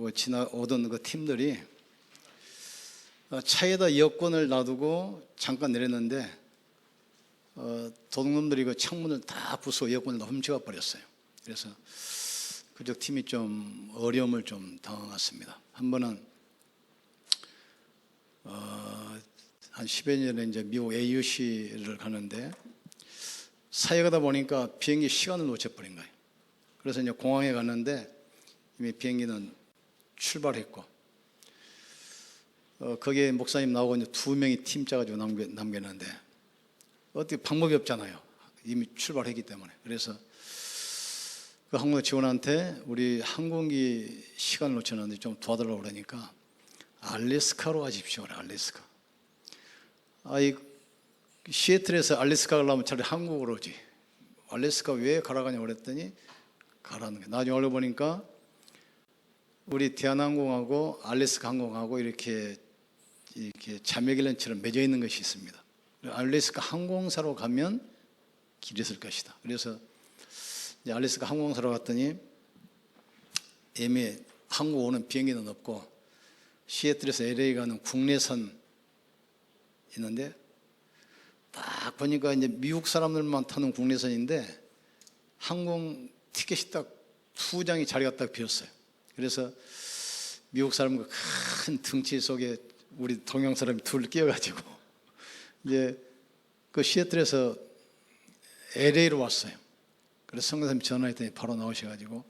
어, 지나오던 그 팀들이 어, 차에다 여권을 놔두고 잠깐 내렸는데 어, 도둑놈들이 그 창문을 다 부수고 여권을 다 훔쳐가 버렸어요. 그래서 그쪽 팀이 좀 어려움을 좀 당황했습니다. 한 번은 어, 한 10여 년 전에 이제 미국 AUC를 가는데 사역하다 보니까 비행기 시간을 놓쳐버린 거예요. 그래서 이제 공항에 갔는데 이미 비행기는 출발했고 어, 거기에 목사님 나오고 이제 두 명이 팀 짜가지고 남겨, 남겼는데 어떻게 방법이 없잖아요. 이미 출발했기 때문에. 그래서 그 항공 직원한테 우리 항공기 시간을 놓쳤는데 좀 도와달라고 그러니까 알래스카로 가십시오. 알래스카. 아이 시애틀에서 알래스카 가려면 차라리 한국으로 오지. 알래스카 왜 가라가냐고 그랬더니 가라는 거예요. 나중에 알고 보니까 우리 대한항공하고 알래스카 항공하고 이렇게 이렇게 자매결연처럼 맺어 있는 것이 있습니다. 알래스카 항공사로 가면 길이 있을 것이다. 그래서 알래스카 항공사로 갔더니 이미 한국 오는 비행기는 없고 시애틀에서 LA 가는 국내선 있는데 딱 보니까 이제 미국 사람들만 타는 국내선인데 항공 티켓이 딱 두 장이 자리가 딱 비었어요. 그래서 미국 사람과 큰 등치 속에 우리 동양 사람이 둘 끼어가지고 이제 그 시애틀에서 LA로 왔어요. 그래서 성교사님 전화했더니 바로 나오셔가지고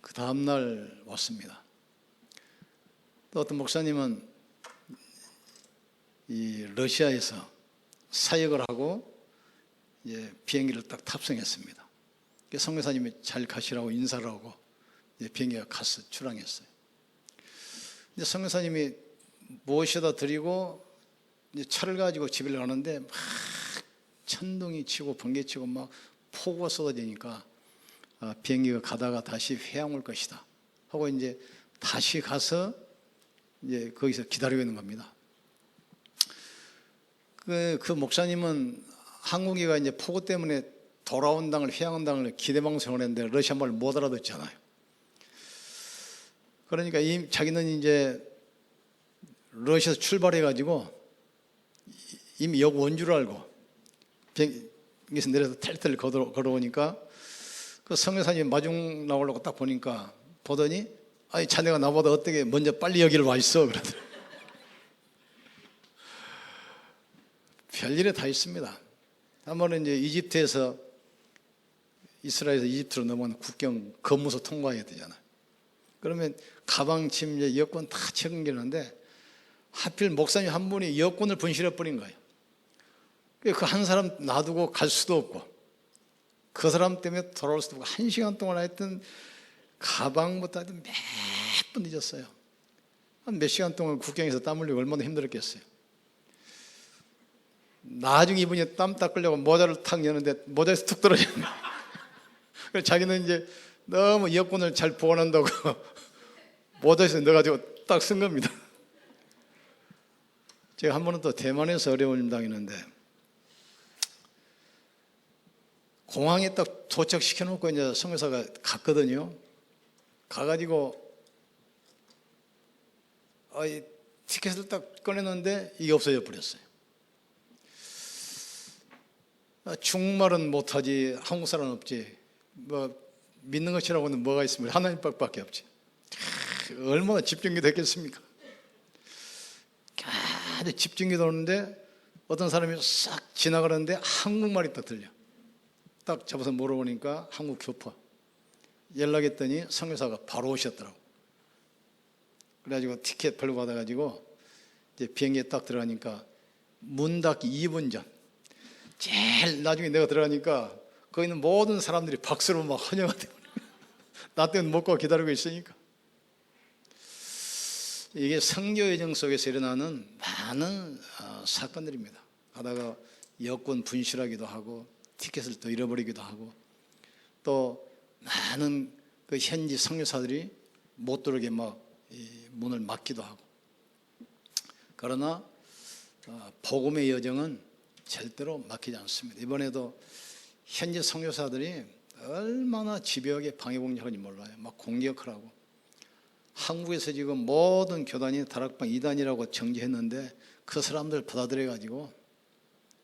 그 다음 날 왔습니다. 또 어떤 목사님은 이 러시아에서 사역을 하고 이제 비행기를 딱 탑승했습니다. 성교사님이 잘 가시라고 인사를 하고 비행기가 가서 출항했어요. 이제 성교사님이 모셔다 드리고 차를 가지고 집에 가는데 막 천둥이 치고 번개 치고 막 폭우가 쏟아지니까 아, 비행기가 가다가 다시 회항 올 것이다 하고 이제 다시 가서 이제 거기서 기다리고 있는 겁니다. 그, 그 목사님은 항공기가 이제 폭우 때문에 돌아온 당을 회항한 당을 기대방송을 했는데 러시아 말을 못 알아듣잖아요. 그러니까 이, 자기는 이제 러시아에서 출발해 가지고 이미 온줄 알고 비행기에서 내려서 탈탈 걸어, 걸어오니까 그 성교사님 마중 나오려고 딱 보니까 보더니 아니 자네가 나보다 어떻게 먼저 빨리 여기를 와 있어 그러더라고요. 별일에 다 있습니다. 한 번은 이제 이집트에서 이스라엘에서 이집트로 넘어가는 국경 검무소 통과해야 되잖아요. 그러면 가방, 짐, 여권 다 챙기는데 하필 목사님 한 분이 여권을 분실해 버린 거예요. 그 한 사람 놔두고 갈 수도 없고 그 사람 때문에 돌아올 수도 없고 한 시간 동안 했던 가방부터 하여튼 몇번 늦었어요. 한 몇 시간 동안 국경에서 땀 흘리고 얼마나 힘들었겠어요. 나중에 이분이 땀 닦으려고 모자를 탁 여는데 모자에서 툭 떨어지는 거예요. 자기는 이제 너무 여권을 잘 보관한다고 모자에서 넣어가지고 딱 쓴 겁니다. 제가 한 번은 또 대만에서 어려움을 당했는데 공항에 딱 도착시켜 놓고 이제 성교사가 갔거든요. 가가지고 아, 이 티켓을 딱 꺼냈는데 이게 없어져 버렸어요. 아, 중국말은 못하지 한국 사람은 없지 뭐 믿는 것이라고는 뭐가 있습니까? 하나님 밖에 없지. 캬, 얼마나 집중이 됐겠습니까? 아주 집중이 도는데 어떤 사람이 싹 지나가는데 한국말이 딱 들려. 딱 잡아서 물어보니까 한국 교포. 연락했더니 성교사가 바로 오셨더라고. 그래가지고 티켓 벌고 받아가지고 이제 비행기에 딱 들어가니까 문 닫기 2분 전. 제일 나중에 내가 들어가니까 거기 있는 모든 사람들이 박수로 막 환영하대. 나 때문에 못 가고 기다리고 있으니까. 이게 성교 여정 속에서 일어나는 많은 어, 사건들입니다. 하다가 여권 분실하기도 하고 티켓을 또 잃어버리기도 하고 또 많은 그 현지 성교사들이 못 들어오게 막 문을 막기도 하고 그러나 어, 복음의 여정은 절대로 막히지 않습니다. 이번에도 현지 성교사들이 얼마나 집요하게 방해 공작하는지 몰라요. 막 공격을 하고 한국에서 지금 모든 교단이 다락방 이단이라고 정지했는데 그 사람들 받아들여 가지고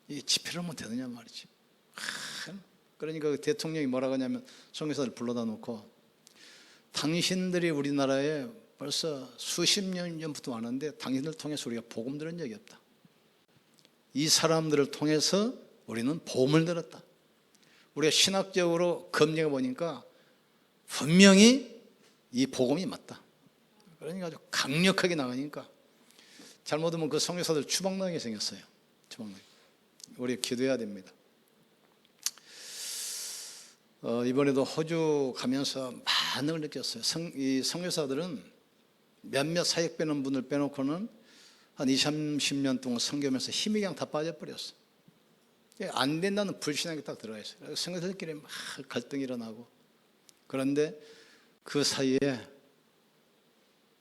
이 집회를 못 되느냐 말이지. 하, 그러니까 그 대통령이 뭐라고 하냐면 성교사들 불러다 놓고 당신들이 우리나라에 벌써 수십 년 전부터 왔는데 당신들 통해서 우리가 복음 들은 적이 없다. 이 사람들을 통해서 우리는 복음을 들었다. 우리가 신학적으로 검증해 보니까 분명히 이 복음이 맞다. 그러니까 아주 강력하게 나가니까 잘못하면 그 성교사들 추방당하게 생겼어요. 추방당. 우리 기도해야 됩니다. 어, 이번에도 호주 가면서 많은 걸 느꼈어요. 성, 이 성교사들은 몇몇 사역 빼는 분을 빼놓고는 한 20, 30년 동안 성교하면서 힘이 그냥 다 빠져버렸어. 안 된다는 불신앙이 딱 들어가 있어요. 성교사들끼리 막 갈등이 일어나고. 그런데 그 사이에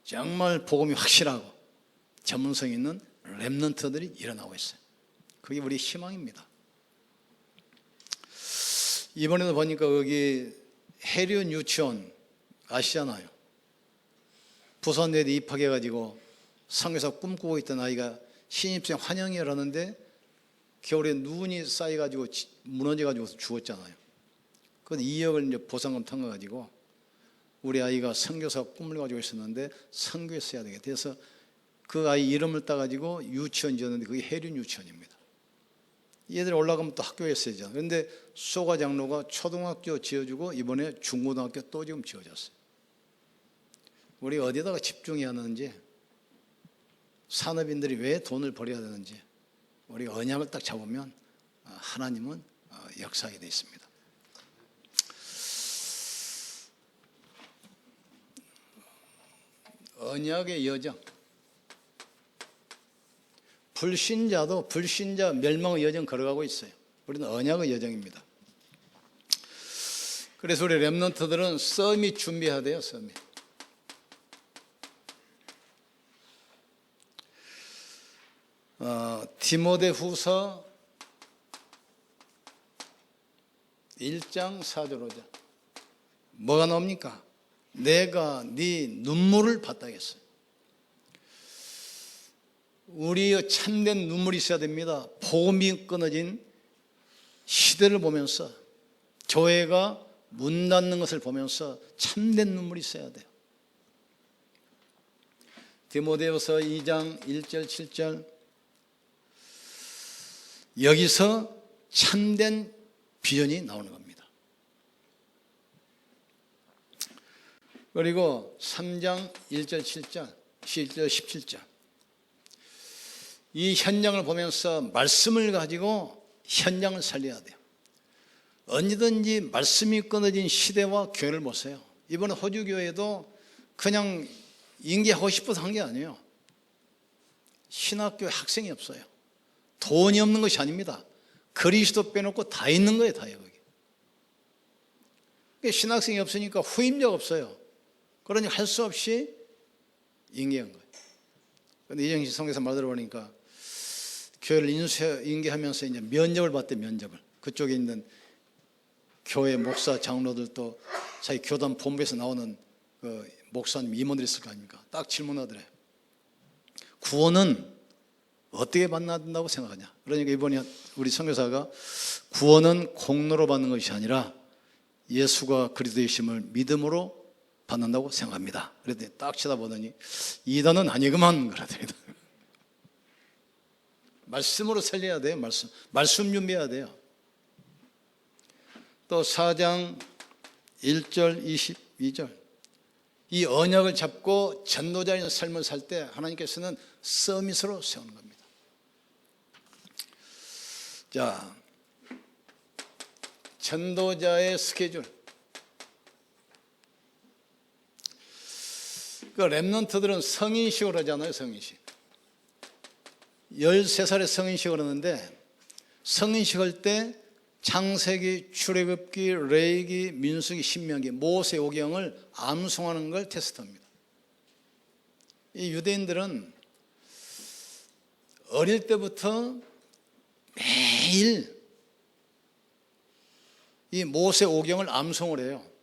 정말 복음이 확실하고 전문성 있는 랩런트들이 일어나고 있어요. 그게 우리 희망입니다. 이번에도 보니까 여기 해륜 유치원 아시잖아요. 부산대에 입학해가지고 성에서 꿈꾸고 있던 아이가 신입생 환영회를 하는데 겨울에 눈이 쌓여가지고 무너져가지고 죽었잖아요. 그 2억을 이제 보상금 탕가가지고 우리 아이가 선교사 꿈을 가지고 있었는데 선교에 써야 되겠다. 그래서 그 아이 이름을 따가지고 유치원 지었는데 그게 해륜 유치원입니다. 얘들 올라가면 또 학교에 써야죠. 그런데 소가 장로가 초등학교 지어주고 이번에 중고등학교 또 지금 지어졌어요. 우리 어디다가 집중해야 하는지 산업인들이 왜 돈을 벌여야 되는지 우리가 언약을 딱 잡으면 어, 하나님은 어, 역사하게 되어 있습니다. 언약의 여정. 불신자도 불신자 멸망의 여정 걸어가고 있어요. 우리는 언약의 여정입니다. 그래서 우리 랩런트들은 썸이 준비해야 돼요, 썸이. 어, 디모데 후서 1장 4절 5절. 뭐가 나옵니까? 내가 네 눈물을 봤다겠어요. 우리의 참된 눈물이 있어야 됩니다. 복음이 끊어진 시대를 보면서 교회가 문 닫는 것을 보면서 참된 눈물이 있어야 돼요. 디모데후서 2장 1절 7절 여기서 참된 비전이 나오는 겁니다. 그리고 3장 1절 7절 7절 17절 이 현장을 보면서 말씀을 가지고 현장을 살려야 돼요. 언제든지 말씀이 끊어진 시대와 교회를 보세요. 이번 호주 교회도 그냥 인계하고 싶어서 한 게 아니에요. 신학교 학생이 없어요. 돈이 없는 것이 아닙니다. 그리스도 빼놓고 다 있는 거예요, 다 여기. 신학생이 없으니까 후임자가 없어요. 그러니 할 수 없이 인계한 거예요. 그런데 이정식 성에서 말 들어보니까 교회를 인수 인계하면서 이제 면접을 받대 면접을 그쪽에 있는 교회 목사 장로들도 자기 교단 본부에서 나오는 그 목사님 임원들이 있을 거 아닙니까? 딱 질문하더래. 구원은 어떻게 받나야 된다고 생각하냐? 그러니까 이번에 우리 선교사가 구원은 공로로 받는 것이 아니라 예수가 그리스도이심을 믿음으로 받는다고 생각합니다. 그랬더니 딱 쳐다보더니 이단은 아니구만 그러더니 말씀으로 살려야 돼요. 말씀. 말씀 준비해야 돼요. 또 4장 1절 22절 이 언약을 잡고 전도자의 삶을 살 때 하나님께서는 서밋으로 세우는 겁니다. 자, 전도자의 스케줄. 그 랩런트들은 성인식을 하잖아요, 성인식. 13살에 성인식을 하는데 성인식 할 때 창세기, 출애굽기, 레이기, 민수기, 신명기, 모세 오경을 암송하는 걸 테스트합니다. 이 유대인들은 어릴 때부터 매일 이 모세 오경을 암송을 해요.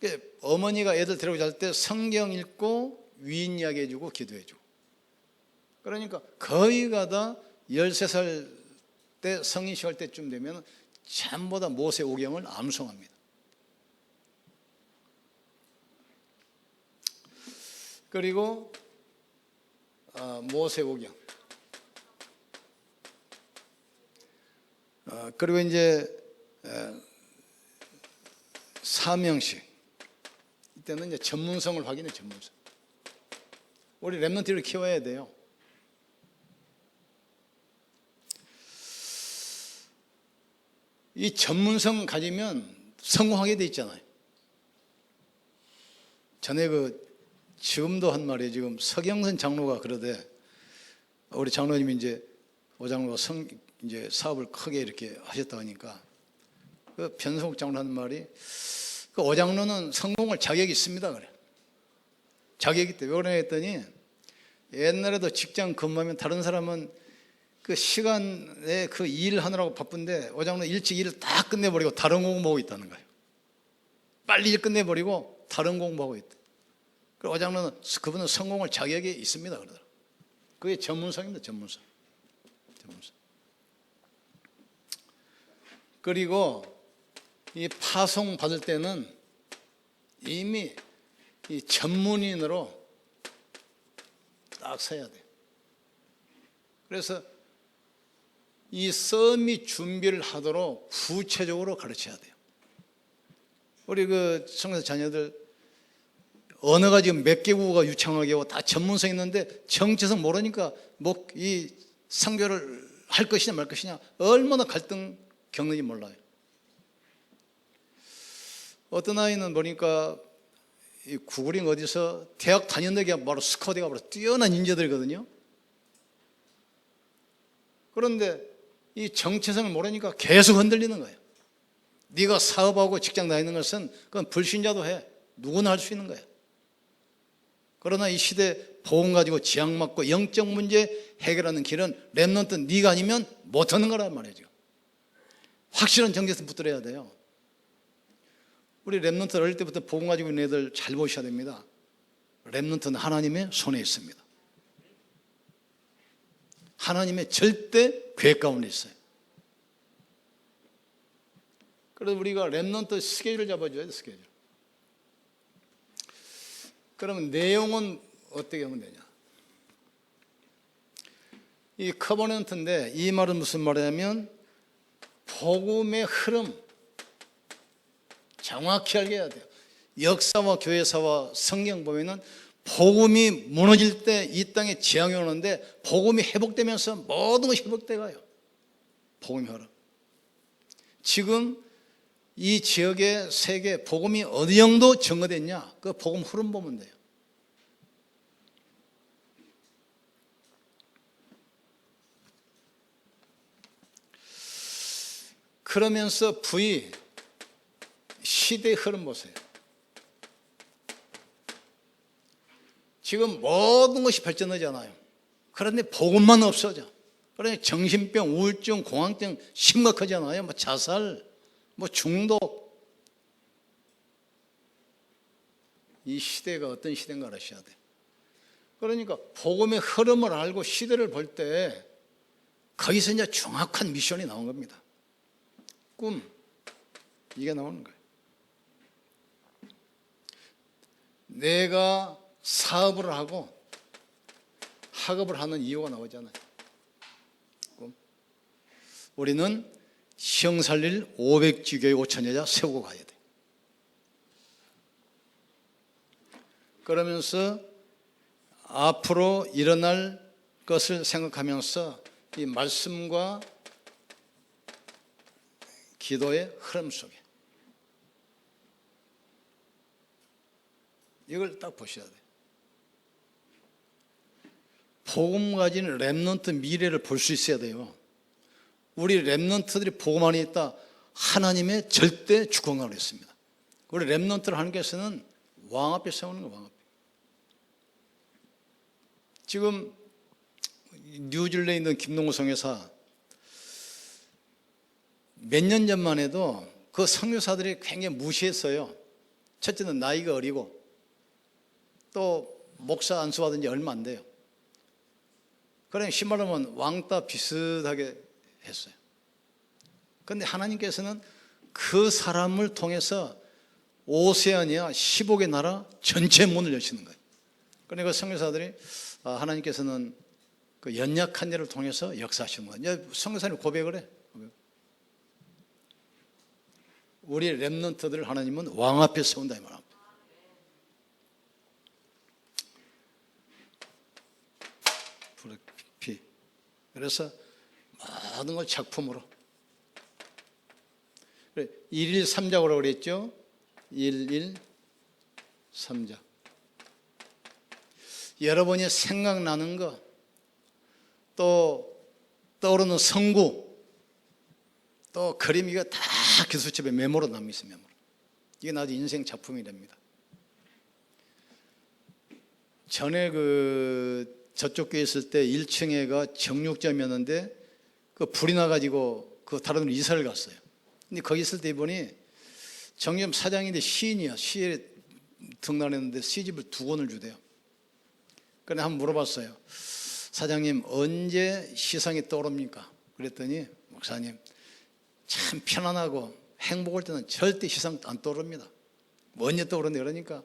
그 어머니가 애들 데리고 잘 때 성경 읽고 위인 이야기 해주고 기도해주고. 그러니까 거의가 다 13살 때 성인식 할 때쯤 되면 전부 다 모세 오경을 암송합니다. 그리고 어, 모세 오경. 어, 그리고 이제 어, 사명식. 이때는 이제 전문성을 확인해 전문성. 우리 랩런트를 키워야 돼요. 이 전문성 가지면 성공하게 돼 있잖아요. 전에 그 지금도 한 말이 지금 서경선 장로가 그러되 우리 장로님이 이제 오장로가 성 이제 사업을 크게 이렇게 하셨다 하니까 그 변성욱 장로 하는 말이 그 오장로는 성공을 자격이 있습니다 그래. 자격이 있대. 왜 그러냐 했더니 옛날에도 직장 근무하면 다른 사람은 그 시간에 그 일 하느라고 바쁜데 오장로 일찍 일을 다 끝내버리고 다른 공부하고 있다는 거예요. 빨리 일 끝내버리고 다른 공부하고 있다. 그 오장로는 그분은 성공을 자격이 있습니다 그러더라. 그게 전문성입니다 전문성. 전문성. 그리고 이 파송 받을 때는 이미 이 전문인으로 딱 서야 돼. 그래서 이 썸이 준비를 하도록 구체적으로 가르쳐야 돼요. 우리 그 성서 자녀들 언어가 지금 몇 개국어가 유창하게 하고 다 전문성 있는데 정체성 모르니까 뭐 이 상교를 할 것이냐 말 것이냐 얼마나 갈등 겪는지 몰라요. 어떤 아이는 보니까 이 구글링 어디서 대학 다녔는데 바로 스카우트가 바로 뛰어난 인재들이거든요. 그런데 이 정체성을 모르니까 계속 흔들리는 거예요. 네가 사업하고 직장 다니는 것은 그건 불신자도 해. 누구나 할 수 있는 거야. 그러나 이 시대 보험 가지고 지향 맞고 영적 문제 해결하는 길은 랩넌트 네가 아니면 못하는 거란 말이죠. 확실한 정체성 붙들어야 돼요. 우리 랩넌트 어릴 때부터 복음 가지고 있는 애들 잘 보셔야 됩니다. 랩넌트는 하나님의 손에 있습니다. 하나님의 절대 계획 가운데 있어요. 그래서 우리가 랩넌트 스케줄을 잡아줘야 돼 스케줄. 그러면 내용은 어떻게 하면 되냐? 이 커버넌트인데 이 말은 무슨 말이냐면 복음의 흐름 정확히 알게 해야 돼요. 역사와 교회사와 성경 보면은 복음이 무너질 때 이 땅에 재앙이 오는데 복음이 회복되면서 모든 것이 회복돼 가요. 복음의 흐름. 지금 이 지역의 세계 복음이 어느 정도 증거됐냐? 그 복음 흐름 보면 돼요. 그러면서 V 시대 흐름 보세요. 지금 모든 것이 발전하잖아요. 그런데 복음만 없어져. 그러니 정신병, 우울증, 공황증 심각하잖아요. 뭐 자살, 뭐 중독. 이 시대가 어떤 시대인가 아셔야 돼. 그러니까 복음의 흐름을 알고 시대를 볼 때 거기서 이제 정확한 미션이 나온 겁니다. 꿈. 이게 나오는 거예요. 내가 사업을 하고 학업을 하는 이유가 나오잖아요. 꿈. 우리는 시형 살릴 500지 교회 5천 여자 세우고 가야 돼. 그러면서 앞으로 일어날 것을 생각하면서 이 말씀과 기도의 흐름 속에 이걸 딱 보셔야 돼요. 복음 가진 랩넌트 미래를 볼 수 있어야 돼요. 우리 랩넌트들이 복음 안에 있다. 하나님의 절대 주권을 했습니다. 우리 랩넌트를 하나님께서는 왕 앞에 세우는 거예요. 왕 앞에. 지금 뉴질랜드에 있는 김동호 성회사 몇 년 전만 해도 그 성교사들이 굉장히 무시했어요. 첫째는 나이가 어리고 또 목사 안수 받은 지 얼마 안 돼요. 그러니 신발하면 왕따 비슷하게 했어요. 그런데 하나님께서는 그 사람을 통해서 오세아니아 15개 나라 전체 문을 여시는 거예요. 그러니까 성교사들이 아, 하나님께서는 그 연약한 자를 통해서 역사하시는 거예요. 성교사님 고백을 해. 우리 랩런트들을 하나님은 왕 앞에 세운다 이 말합니다. 피. 그래서 모든 걸 작품으로. 1일 3작으로 그랬죠? 1일 3작. 여러분이 생각나는 거, 또 떠오르는 성구, 또 그림 이거 다 기술집에 메모로 남아 있어요. 메모로. 이게 나도 인생 작품이 됩니다. 전에 그 저쪽 교회 있을 때 1층에가 정육점이었는데 그 불이 나가지고 그 다른 데로 이사를 갔어요. 근데 거기 있을 때 이분이 정점 사장인데 시인이야. 시에 등단했는데 시집을 두 권을 주대요. 그래 한번 물어봤어요. 사장님 언제 시상이 떠오릅니까? 그랬더니 목사님 참 편안하고 행복할 때는 절대 시상 안 떠오릅니다. 뭐 언제 떠오르는데 그러니까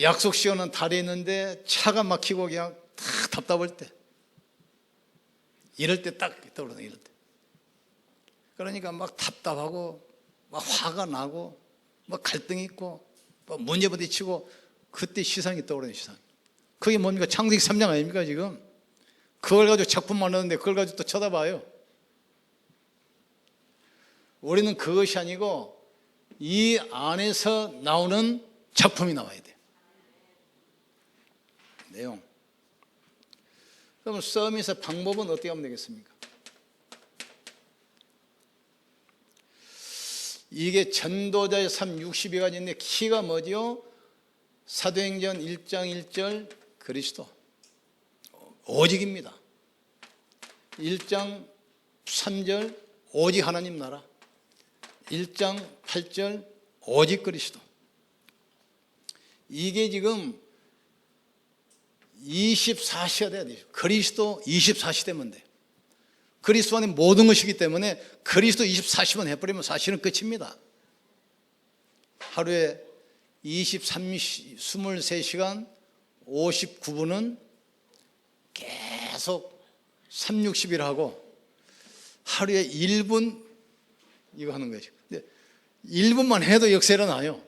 약속 시간은 달에 있는데 차가 막히고 그냥 다 답답할 때. 이럴 때 딱 떠오르네 이럴 때. 그러니까 막 답답하고 막 화가 나고 막 갈등이 있고 막 문제 부딪히고 그때 시상이 떠오르는 시상 그게 뭡니까? 창세기 3장 아닙니까 지금? 그걸 가지고 작품 만드는데 그걸 가지고 또 쳐다봐요. 우리는 그것이 아니고 이 안에서 나오는 작품이 나와야 돼요. 내용. 그럼 서밋의 방법은 어떻게 하면 되겠습니까? 이게 전도자의 삶 60여가지 있는데 키가 뭐지요? 사도행전 1장 1절 그리스도 오직입니다. 1장 3절 오직 하나님 나라 1장 8절 오직 그리스도 이게 지금 24시가 돼야 돼요. 그리스도 24시 되면 돼. 그리스도 안에 모든 것이기 때문에 그리스도 24시만 해버리면 사실은 끝입니다. 하루에 23, 23시간 59분은 계속 3, 60일 하고 하루에 1분 이거 하는 거죠. 근데 1분만 해도 역사 일어나요.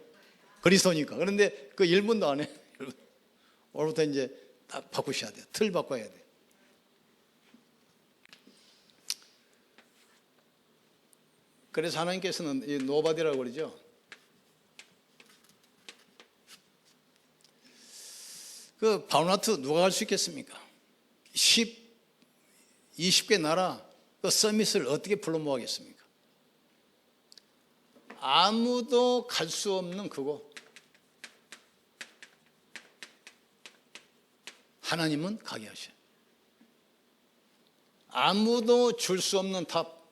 그리스도니까. 그런데 그 1분도 안 해. 오늘부터 이제 딱 바꾸셔야 돼요. 틀 바꿔야 돼요. 그래서 하나님께서는 이 노바디라고 그러죠. 그 바우나트 누가 갈 수 있겠습니까? 10, 20개 나라 그 서밋을 어떻게 불러 모으겠습니까? 아무도 갈 수 없는 그곳. 하나님은 가게 하셔. 아무도 줄 수 없는 답.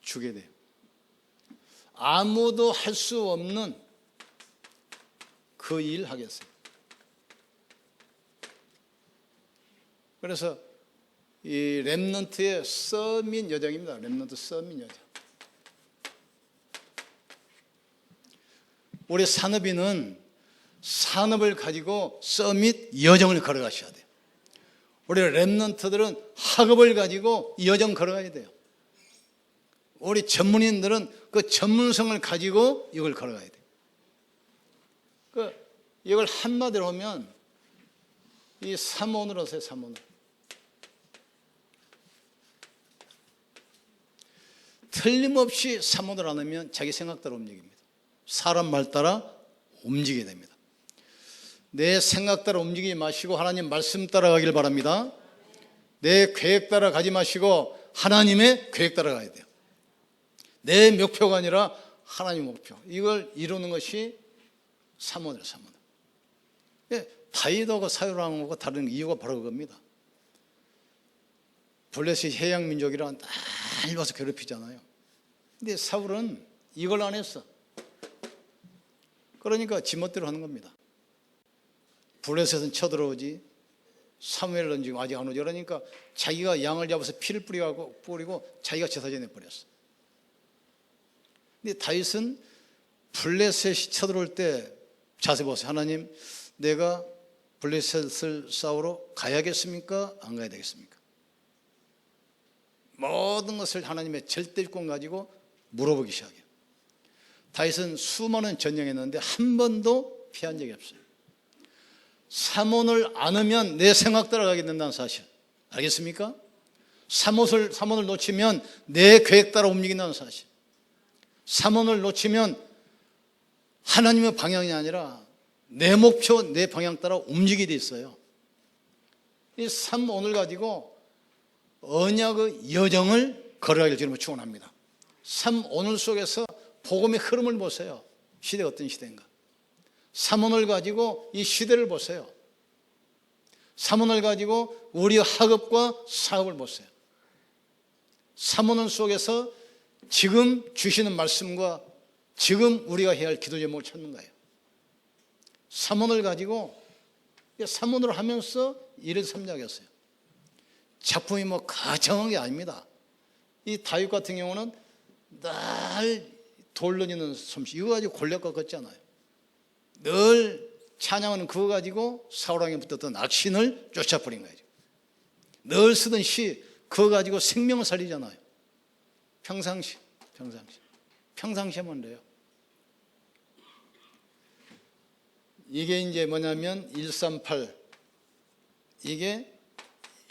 주게 돼요. 아무도 할 수 없는 그 일 하겠어요. 그래서 이 랩넌트의 서민 여정입니다. 랩넌트 서민 여정. 우리 산업인은 산업을 가지고 서밋 여정을 걸어가셔야 돼요. 우리 랩넌트들은 학업을 가지고 여정 걸어가야 돼요. 우리 전문인들은 그 전문성을 가지고 이걸 걸어가야 돼요. 그 이걸 한마디로 하면 이 삼원으로 하세요. 삼원으로. 틀림없이 사모를 안 하면 자기 생각대로 움직입니다. 사람 말 따라 움직이게 됩니다. 내 생각 따라 움직이지 마시고 하나님 말씀 따라가길 바랍니다. 내 계획 따라 가지 마시고 하나님의 계획 따라 가야 돼요. 내 목표가 아니라 하나님 목표. 이걸 이루는 것이 사모들 사모들. 예, 다이도가 사유라는 거고 다른 이유가 바로 그겁니다. 블레셋 해양 민족이랑 날 와서 괴롭히잖아요. 근데 사울은 이걸 안 했어. 그러니까 지멋대로 하는 겁니다. 블레셋은 쳐들어오지 사무엘은 지금 아직 안 오지 그러니까 자기가 양을 잡아서 피를 뿌리고 뿌리고 자기가 제사전에 버렸어. 근데 다윗은 블레셋이 쳐들어올 때 자세 보세요. 하나님, 내가 블레셋을 싸우러 가야겠습니까? 안 가야 되겠습니까? 모든 것을 하나님의 절대권 가지고 물어보기 시작해요. 다윗은 수많은 전쟁했는데 한 번도 피한 적이 없어요. 삼원을 안으면 내 생각 따라가게 된다는 사실. 알겠습니까? 삼원을, 삼원을 놓치면 내 계획 따라 움직인다는 사실. 삼원을 놓치면 하나님의 방향이 아니라 내 목표, 내 방향 따라 움직이게 돼 있어요. 이 삼원을 가지고 언약의 여정을 걸어가길 주님을 축원합니다. 삼원을 속에서 복음의 흐름을 보세요. 시대가 어떤 시대인가? 삼원을 가지고 이 시대를 보세요. 삼원을 가지고 우리 학업과 사업을 보세요. 삼원을 속에서 지금 주시는 말씀과 지금 우리가 해야 할 기도 제목을 찾는 거예요. 삼원을 가지고 삼원을 하면서 일을 삼작했어요. 작품이 뭐 가정한 게 아닙니다. 이 다윗 같은 경우는 날 돌려지는 솜씨 이거 가지고 골략 꺾었잖아요. 늘 찬양하는 그거 가지고 사울왕에 붙었던 악신을 쫓아버린 거예요. 늘 쓰던 시 그거 가지고 생명을 살리잖아요. 평상시, 평상시, 평상시 하면 돼요. 이게 이제 뭐냐면 138 이게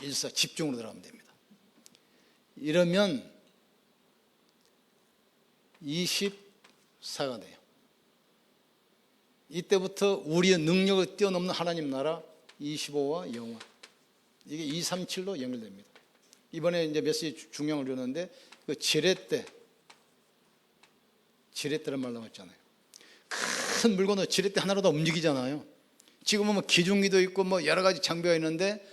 14 집중으로 들어가면 됩니다. 이러면 24가 돼요. 이때부터 우리의 능력을 뛰어넘는 하나님 나라 25와 영화 이게 237로 연결됩니다. 이번에 이제 메시지 중량을 줬는데 그 지렛대 지렛대란 말 나왔잖아요. 큰 물건을 지렛대 하나로 다 움직이잖아요. 지금은 뭐 기중기도 있고 뭐 여러 가지 장비가 있는데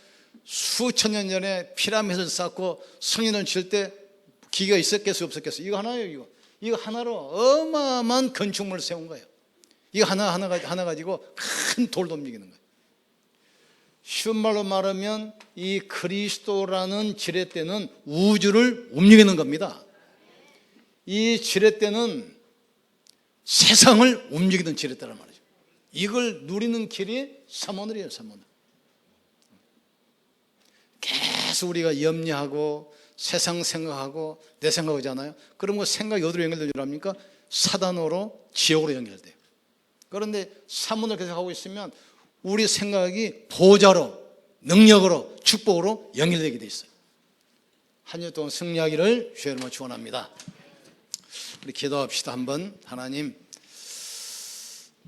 수천 년 전에 피라미드를 쌓고 성인을 칠때 기가 있었겠어요 없었겠어요 이거 하나예요 이거 이거 하나로 어마어마한 건축물을 세운 거예요. 이거 하나 하나 하나 가지고 큰 돌도 움직이는 거예요. 쉬운 말로 말하면 이 그리스도라는 지렛대는 우주를 움직이는 겁니다. 이 지렛대는 세상을 움직이는 지렛대란 말이죠. 이걸 누리는 길이 삼원을이에요 삼원을 계속 우리가 염려하고 세상 생각하고 내 생각하잖아요. 그럼 그 생각이 어디로 연결되랍니까? 사단으로 지옥으로 연결돼요. 그런데 사문을 계속 하고 있으면 우리 생각이 보좌로 능력으로 축복으로 연결되게 돼 있어요. 한 주 동안 승리하기를 주의 이름으로 축원합니다. 우리 기도합시다 한번 하나님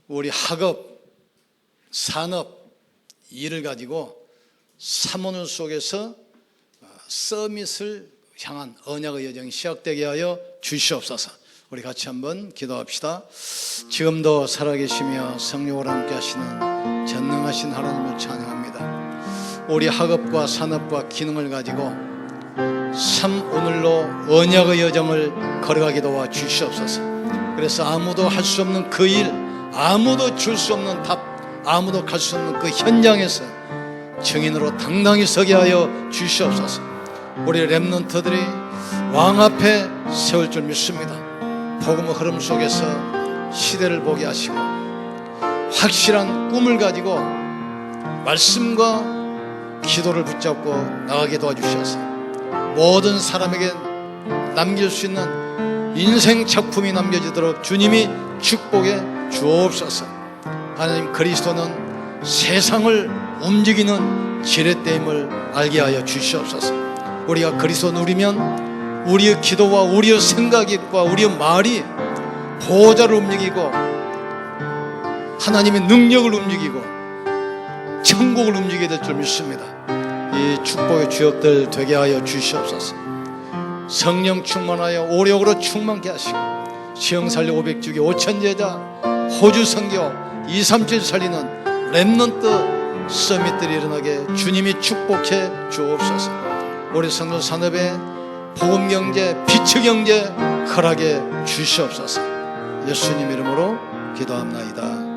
우리 학업 산업 일을 가지고 사모늘 속에서 어, 서밋을 향한 언약의 여정이 시작되게 하여 주시옵소서. 우리 같이 한번 기도합시다. 지금도 살아계시며 성령을 함께 하시는 전능하신 하나님을 찬양합니다. 우리 학업과 산업과 기능을 가지고 참 오늘로 언약의 여정을 걸어가게 도와 주시옵소서. 그래서 아무도 할 수 없는 그 일, 아무도 줄 수 없는 답, 아무도 갈 수 없는 그 현장에서 증인으로 당당히 서게 하여 주시옵소서. 우리 랩런트들이 왕 앞에 세울 줄 믿습니다. 복음의 흐름 속에서 시대를 보게 하시고 확실한 꿈을 가지고 말씀과 기도를 붙잡고 나가게 도와주셔서 모든 사람에게 남길 수 있는 인생 작품이 남겨지도록 주님이 축복해 주옵소서. 하나님 그리스도는 세상을 움직이는 지렛대임을 알게 하여 주시옵소서. 우리가 그리스도 누리면 우리의 기도와 우리의 생각과 우리의 말이 보호자를 움직이고 하나님의 능력을 움직이고 천국을 움직이게 될 줄 믿습니다. 이 축복의 주역들 되게 하여 주시옵소서. 성령 충만하여 오력으로 충만케 하시고 시흥살리 500주기 5천 제자 호주 선교 2, 3주 살리는 랩넌트 서밋들이 일어나게 주님이 축복해 주옵소서 우리 성도 산업에 복음 경제, 빛의 경제 허락해 주시옵소서. 예수님 이름으로 기도합나이다.